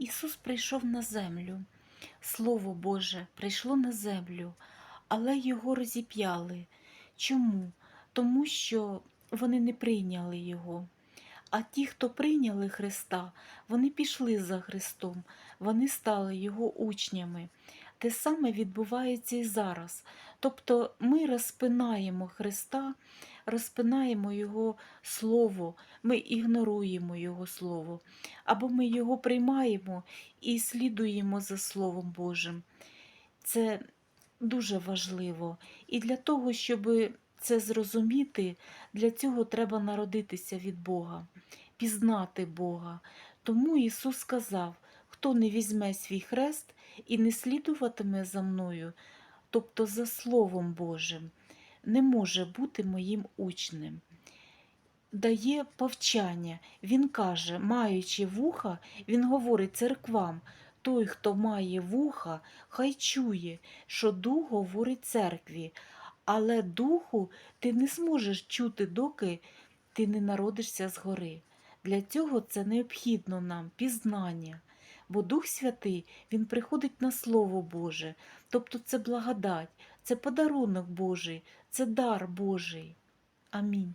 Ісус прийшов на землю, Слово Боже прийшло на землю, але його розіп'яли. Чому? Тому що вони не прийняли Його. А ті, хто прийняли Христа, вони пішли за Христом, вони стали Його учнями. Те саме відбувається і зараз. Тобто ми розпинаємо Христа, розпинаємо Його Слово, ми ігноруємо Його Слово, або ми його приймаємо і слідуємо за Словом Божим. Це дуже важливо. І для того, щоб це зрозуміти, для цього треба народитися від Бога, пізнати Бога. Тому Ісус сказав: хто не візьме свій хрест і не слідуватиме за мною, тобто за Словом Божим, не може бути моїм учнем. Дає повчання. Він каже, маючи вуха, він говорить церквам. Той, хто має вуха, хай чує, що дух говорить церкві, але духу ти не зможеш чути, доки ти не народишся згори. Для цього це необхідно нам пізнання. Бо Дух Святий Він приходить на Слово Боже, тобто це благодать, це подарунок Божий, це дар Божий. Амінь.